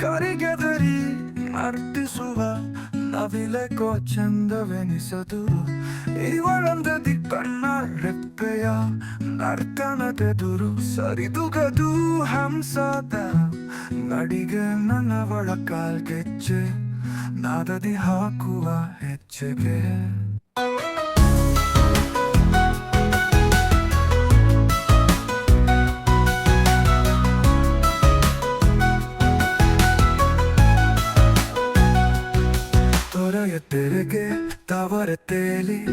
ಕರಿಗೆದರಿ ನರ್ತಿಸುವ ನವಿಲೆಕೋ ಚಂದವೆನಿಸದು ಇವಳೊಂದದಿ ಕಣ್ಣ ರೆಪ್ಪೆಯ ನರ್ತನದೆದುರು ಸರಿದುಗದು ಹಂಸದ ನಡಿಗೆ ನನ್ನವಳ ಕಾಲ್ಗೆಚ್ಚೆ, ನಾದದಿ ಹಾಕುವ ಹೆಜ್ಜೆಗೆ. ತೆರೆಗೆ ತವರ ತೇಲಿ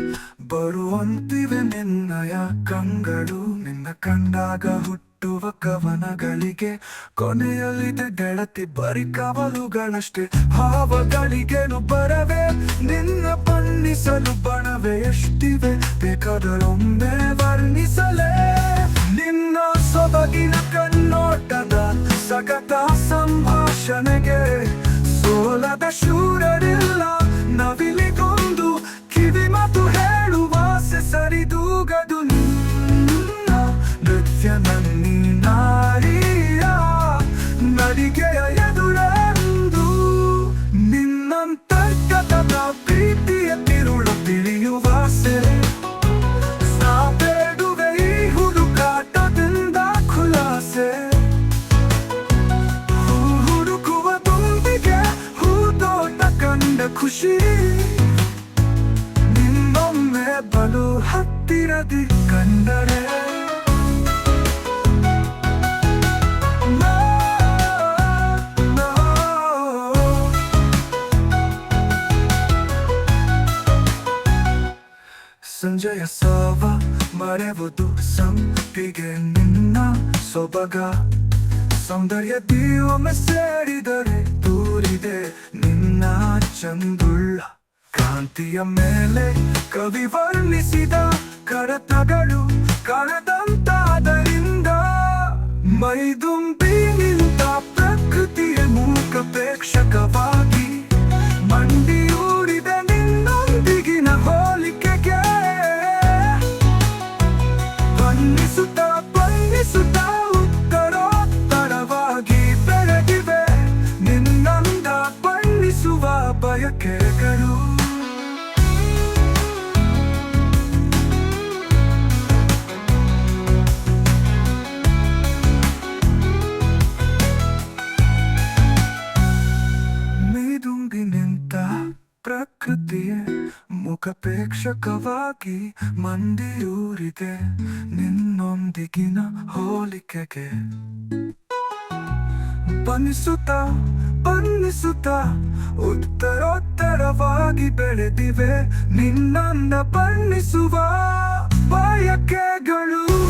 ಬರುವಂತಿವೆ ನಿನ್ನಯ ಕಂಗಳು. ನಿನ್ನ ಕಂಡಾಗ ಹುಟ್ಟುವ ಕವನಗಳಿಗೆ ಕೊನೆಯಲ್ಲಿದೆ ಗೆಳತಿ, ಬರಿ ಕವಲುಗಳಷ್ಟೇ. ಹಾವಗಳಿಗೆನು ಬರವೆ, ನಿನ್ನ ಬಣ್ಣಿಸಲು ಬಣವೆ ಎಷ್ಟಿವೆ, ಬೇಕಾದರೊಮ್ಮೆ ವರ್ಣಿಸಲೇ. ನಿನ್ನ ಸೊಬಗಿನ ಕಣ್ಣೋಟದ ನೃತ್ಯ ನಾರಿಯ ನಡಿಗೆಯ ಎದುರೆಂದು ನಿನ್ನಂತರ್ಗತದ ಪ್ರೀತಿಯ ತಿರುಳು ತಿಳಿಯುವ ಸೆರೆ. ಸಾಬೇಡುವೆ ಈ ಹುಡುಕಾಟದಿಂದ ಖುಲಾಸೆ. ಹೂ ಹುಡುಕುವ ತುಂಬಿಗೆ ಹೂದೋಟ ಕಂಡ ಖುಷಿ. ನಿನ್ನೊಮ್ಮೆ ಬಲು ಹತ್ತಿರದಿ ಕಂಡರೆ ಸಂಜೆಯ ಸಾವ ಮರೆವುದು ಸಂಪಿಗೆ ನಿನ್ನ ಸೊಬಗ. ಸೌಂದರ್ಯ ಒಮ್ಮೆ ಸೇರಿದರೆ ದೂರಿದೆ ನಿನ್ನ ಚಂದುಳ್ಳ. ಕಾಂತಿಯ ಮೇಲೆ ಕವಿ ವರ್ಣಿಸಿದ ಕಡತಗಳು ಕಳೆದಂತಾದರಿಂದ ಮೈದುಂಬಿ ಮುಖ ಪ್ರೇಕ್ಷಕವಾಗಿ ಮಂದಿಯೂರಿದೆ ನಿನ್ನೊಂದಿಗಿನ ಹೋಲಿಕೆಗೆ. ಬನ್ನಿಸುತ್ತ ಬನ್ನಿಸುತ್ತ ಉತ್ತರೋತ್ತರವಾಗಿ ಬೆಳೆದಿವೆ ನಿನ್ನನ್ನ ಬಣ್ಣಿಸುವ ಬಯಕೆಗಳು.